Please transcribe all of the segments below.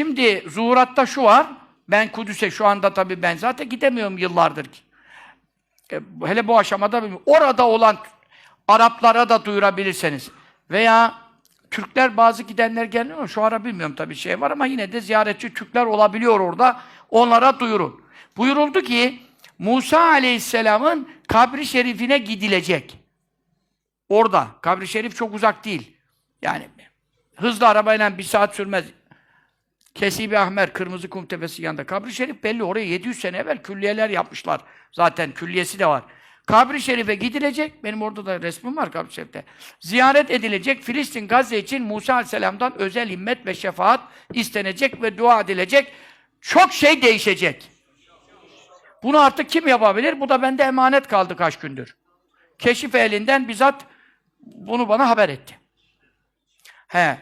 Şimdi zuhuratta şu var. Ben Kudüs'e şu anda tabii ben zaten gidemiyorum yıllardır ki. E, hele bu aşamada orada olan Araplara da duyurabilirseniz veya Türkler bazı gidenler gelmiyor. Şu ara bilmiyorum tabii şey var ama yine de ziyaretçi Türkler olabiliyor orada. Onlara duyurun. Buyuruldu ki Musa Aleyhisselam'ın kabri şerifine gidilecek. Orada. Kabri şerif çok uzak değil. Yani hızlı arabayla bir saat sürmez. Kesibi Ahmer, Kırmızı Kum Tepesi yanında. Kabri Şerif belli. Oraya 700 sene evvel külliyeler yapmışlar. Zaten külliyesi de var. Kabri Şerif'e gidilecek. Benim orada da resmim var Kabri Şerif'te. Ziyaret edilecek. Filistin, Gazze için Musa Aleyhisselam'dan özel himmet ve şefaat istenecek ve dua edilecek. Çok şey değişecek. Bunu artık kim yapabilir? Bu da bende emanet kaldı kaç gündür. Keşif elinden bizzat bunu bana haber etti. He.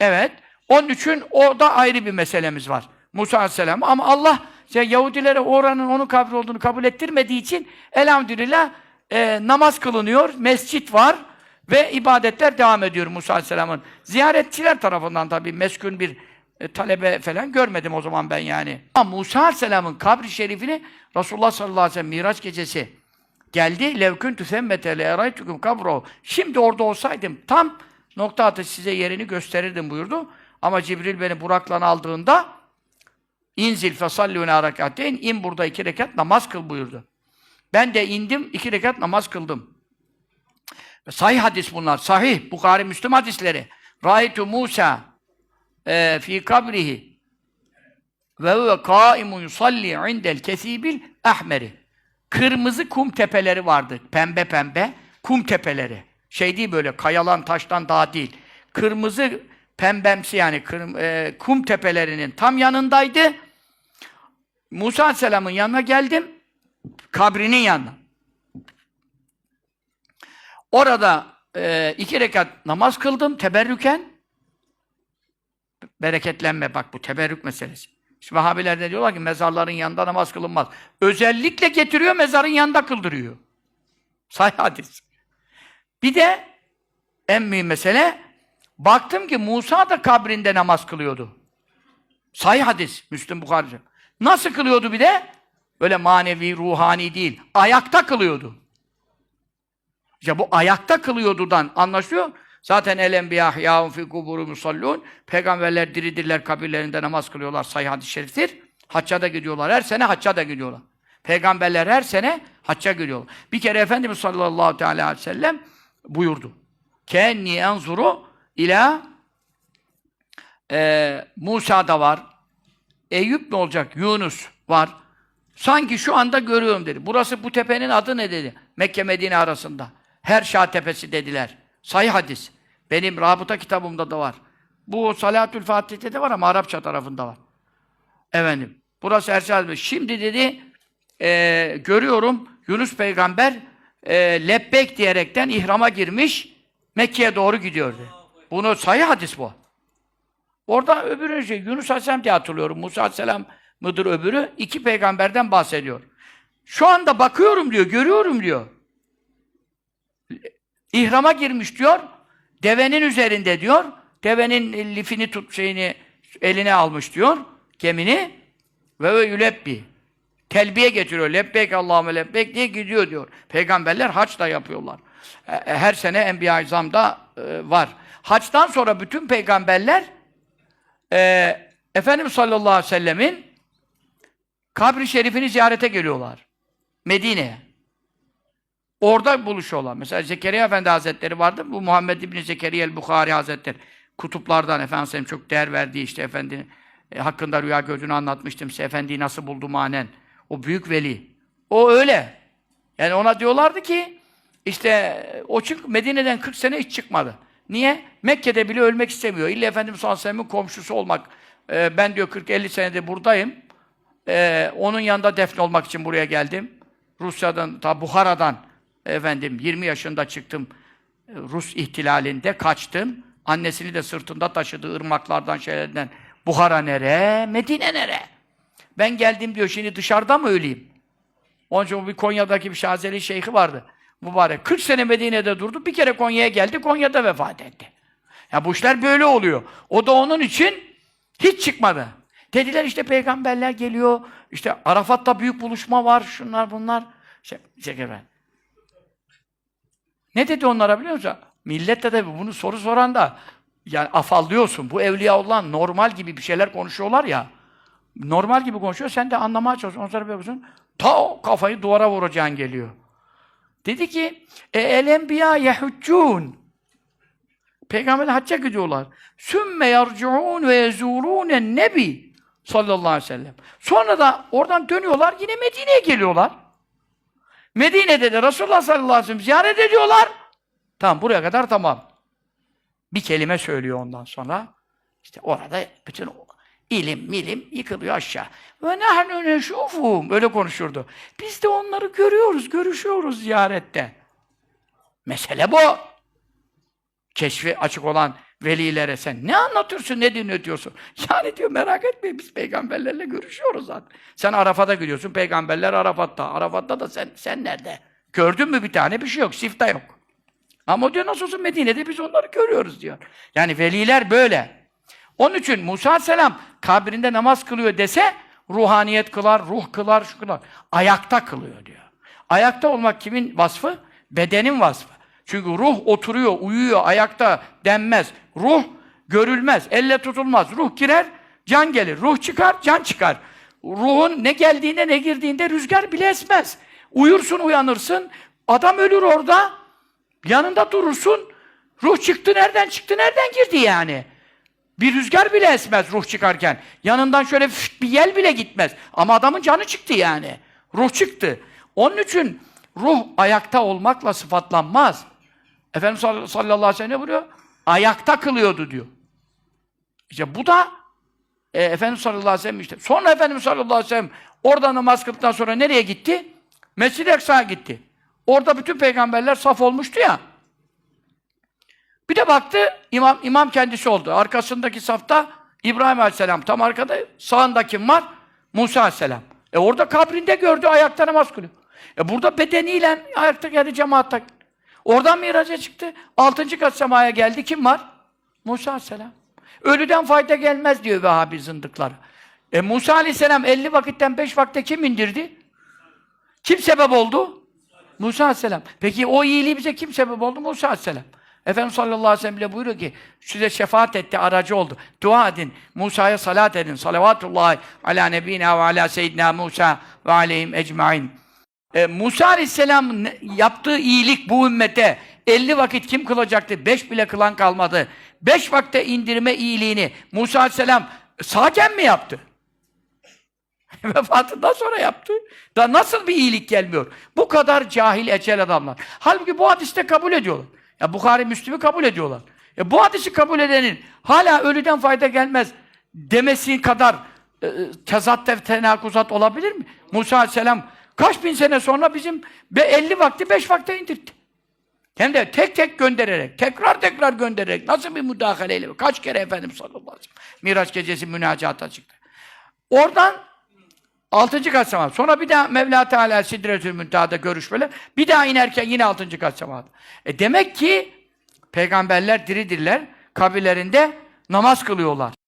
Evet. Onun için orada ayrı bir meselemiz var. Musa Aleyhisselam. Ama Allah işte Yahudilere oranın onun kabri olduğunu kabul ettirmediği için elhamdülillah e, namaz kılınıyor, mescit var ve ibadetler devam ediyor Musa Aleyhisselam'ın. Ziyaretçiler tarafından tabii meskun bir e, talebe falan görmedim o zaman ben yani. Ama Musa Aleyhisselam'ın kabri şerifini Resulullah sallallahu aleyhi ve sellem Miraç gecesi geldi. Levküntü femmete le eraytukum kabro. Şimdi orada olsaydım tam nokta atışı size yerini gösterirdim buyurdu. Ama Cibril beni Burak'la aldığında inzil fesallûne harekateyn in burada iki rekat namaz kıl buyurdu. Ben de indim iki rekat namaz kıldım. Sahih hadis bunlar. Sahih. Bukhari Müslüm hadisleri. Raitu Musa e, fi kabrihi ve huve kâimun yusalli indel kesibil ahmeri. Kırmızı kum tepeleri vardı. Pembe pembe kum tepeleri. Şey değil böyle kayalan taştan daha değil. Kırmızı pembemsi yani kırm, e, kum tepelerinin tam yanındaydı. Musa Aleyhisselam'ın yanına geldim. Kabrinin yanına. Orada e, iki rekat namaz kıldım teberrüken. Bereketlenme bak bu teberrük meselesi. Şimdi Vahabiler de diyorlar ki mezarların yanında namaz kılınmaz. Özellikle getiriyor mezarın yanında kıldırıyor. Sahih hadis. Bir de en mühim mesele baktım ki Musa da kabrinde namaz kılıyordu. Sahih hadis. Müslüm Bukhari. Nasıl kılıyordu bir de? Böyle manevi, ruhani değil. Ayakta kılıyordu. İşte bu ayakta kılıyordudan anlaşılıyor. Zaten el enbiya yâhum fî kuburu musallûn. Peygamberler diridirler, kabirlerinde namaz kılıyorlar. Sahih hadis-i şeriftir. Hacca da gidiyorlar. Her sene hacca da gidiyorlar. Peygamberler her sene hacca gidiyorlar. Bir kere Efendimiz sallallahu teala aleyhi ve sellem buyurdu. Kenni enzuru ila e, Musa da var. Eyüp ne olacak? Yunus var. Sanki şu anda görüyorum dedi. Burası bu tepenin adı ne dedi? Mekke Medine arasında. Her Şah Tepesi dediler. Sahih hadis. Benim rabıta kitabımda da var. Bu Salatül Fatih'te de var ama Arapça tarafında var. Efendim. Burası Erşad Bey. Şimdi dedi e, görüyorum Yunus peygamber e, lebbek diyerekten ihrama girmiş Mekke'ye doğru gidiyordu. Bunu sahih hadis bu. Orada öbürü şey, Yunus Aleyhisselam diye hatırlıyorum. Musa Aleyhisselam mıdır öbürü? İki peygamberden bahsediyor. Şu anda bakıyorum diyor, görüyorum diyor. İhrama girmiş diyor. Devenin üzerinde diyor. Devenin lifini tut şeyini eline almış diyor. Gemini ve ve yülebbi. Telbiye getiriyor. Lebbek Allahümme lebbek diye gidiyor diyor. Peygamberler haç da yapıyorlar. E, Her sene Enbiya-i İzam'da e, var. Haçtan sonra bütün peygamberler e, Efendimiz sallallahu aleyhi ve sellemin kabri şerifini ziyarete geliyorlar. Medine'ye. Orada buluşuyorlar. Mesela Zekeriya Efendi Hazretleri vardı. Bu Muhammed İbni Zekeriya el-Bukhari Hazretleri. Kutuplardan Efendimiz'in çok değer verdiği işte efendi e, hakkında rüya gördüğünü anlatmıştım size. Efendiyi nasıl buldu manen. O büyük veli. O öyle. Yani ona diyorlardı ki işte o çık Medine'den 40 sene hiç çıkmadı. Niye? Mekke'de bile ölmek istemiyor. İlla Efendimiz sallallahu komşusu olmak. Ee, ben diyor 40-50 senedir buradayım. Ee, onun yanında defne olmak için buraya geldim. Rusya'dan, ta Buhara'dan efendim 20 yaşında çıktım. Ee, Rus ihtilalinde kaçtım. Annesini de sırtında taşıdı ırmaklardan şeylerden. Buhara nere? Medine nere? Ben geldim diyor şimdi dışarıda mı öleyim? Onun için bir Konya'daki bir Şazeli şeyhi vardı. Mübarek. 40 sene Medine'de durdu. Bir kere Konya'ya geldi. Konya'da vefat etti. Ya bu işler böyle oluyor. O da onun için Hiç çıkmadı. Dediler işte peygamberler geliyor. İşte Arafat'ta büyük buluşma var. Şunlar bunlar. Şey, Şeker Efendi. Ne dedi onlara biliyor musun? Millet de tabii bunu soru soran da yani afallıyorsun. Bu evliyaullah normal gibi bir şeyler konuşuyorlar ya. Normal gibi konuşuyor. Sen de anlamaya çalışıyorsun. Bir bakıyorsun. Ta kafayı duvara vuracağın geliyor. Dedi ki e el enbiya yehuccun. Peygamberler hacca gidiyorlar. Sümme yarciun ve yezurun nebi sallallahu aleyhi ve sellem. Sonra da oradan dönüyorlar yine Medine'ye geliyorlar. Medine'de de Resulullah sallallahu aleyhi ve sellem ziyaret ediyorlar. Tamam buraya kadar tamam. Bir kelime söylüyor ondan sonra. İşte orada bütün ilim milim yıkılıyor aşağı. Ve nahnu neşufum. Öyle konuşurdu. Biz de onları görüyoruz, görüşüyoruz ziyarette. Mesele bu. Keşfi açık olan velilere sen ne anlatıyorsun, ne dinletiyorsun? Yani diyor merak etmeyin biz peygamberlerle görüşüyoruz zaten. Sen Arafat'a gidiyorsun, peygamberler Arafat'ta. Arafat'ta da sen sen nerede? Gördün mü bir tane? Bir şey yok, sifta yok. Ama diyor nasıl olsa Medine'de biz onları görüyoruz diyor. Yani veliler böyle. Onun için Musa Aleyhisselam kabrinde namaz kılıyor dese ruhaniyet kılar, ruh kılar, şu kılar. Ayakta kılıyor diyor. Ayakta olmak kimin vasfı? Bedenin vasfı. Çünkü ruh oturuyor, uyuyor, ayakta denmez. Ruh görülmez, elle tutulmaz. Ruh girer, can gelir. Ruh çıkar, can çıkar. Ruhun ne geldiğinde ne girdiğinde rüzgar bile esmez. Uyursun, uyanırsın. Adam ölür orada. Yanında durursun. Ruh çıktı, nereden çıktı, nereden girdi yani? Bir rüzgar bile esmez ruh çıkarken. Yanından şöyle bir yel bile gitmez. Ama adamın canı çıktı yani. Ruh çıktı. Onun için ruh ayakta olmakla sıfatlanmaz. Efendimiz sallallahu aleyhi ve sellem ne buyuruyor? Ayakta kılıyordu diyor. İşte bu da e, Efendimiz sallallahu aleyhi ve sellem işte. Sonra Efendimiz sallallahu aleyhi ve sellem orada namaz kıldıktan sonra nereye gitti? Mescid-i Eksa'ya gitti. Orada bütün peygamberler saf olmuştu ya. Bir de baktı, imam, imam kendisi oldu. Arkasındaki safta İbrahim Aleyhisselam tam arkada, sağında kim var? Musa Aleyhisselam. E orada kabrinde gördü, ayakta namaz kılıyor. E burada bedeniyle ayakta geldi cemaatta. Oradan miraca çıktı. Altıncı kat semaya geldi. Kim var? Musa Aleyhisselam. Ölüden fayda gelmez diyor Vehhabi zındıkları. E Musa Aleyhisselam 50 vakitten 5 vakte kim indirdi? Kim sebep oldu? Musa Aleyhisselam. Peki o iyiliği bize kim sebep oldu? Musa Aleyhisselam. Efendimiz sallallahu aleyhi ve sellem bile buyuruyor ki size şefaat etti, aracı oldu. Dua edin, Musa'ya salat edin. Salavatullahi ala nebina ve ala seyyidina Musa ve aleyhim ecmain. Ee, Musa aleyhisselam yaptığı iyilik bu ümmete 50 vakit kim kılacaktı? 5 bile kılan kalmadı. 5 vakte indirme iyiliğini Musa aleyhisselam sağken mi yaptı? Vefatından sonra yaptı. Da nasıl bir iyilik gelmiyor? Bu kadar cahil ecel adamlar. Halbuki bu hadiste kabul ediyorlar. Ya Bukhari, Müslim'i kabul ediyorlar. Ya bu hadisi kabul edenin hala ölüden fayda gelmez demesi kadar e, tezat ve tenakuzat olabilir mi? Musa Aleyhisselam kaç bin sene sonra bizim 50 vakti 5 vakte indirdi. Hem de tek tek göndererek, tekrar tekrar göndererek, nasıl bir müdahaleyle, kaç kere Efendimiz sallallahu aleyhi ve sellem Miraç gecesi münacata çıktı. Oradan altıncı kat sema. Sonra bir daha Mevla Teala Sidretül Münteha'da görüşmeler. Bir daha inerken yine altıncı kat sema. E demek ki peygamberler diridirler, kabirlerinde namaz kılıyorlar.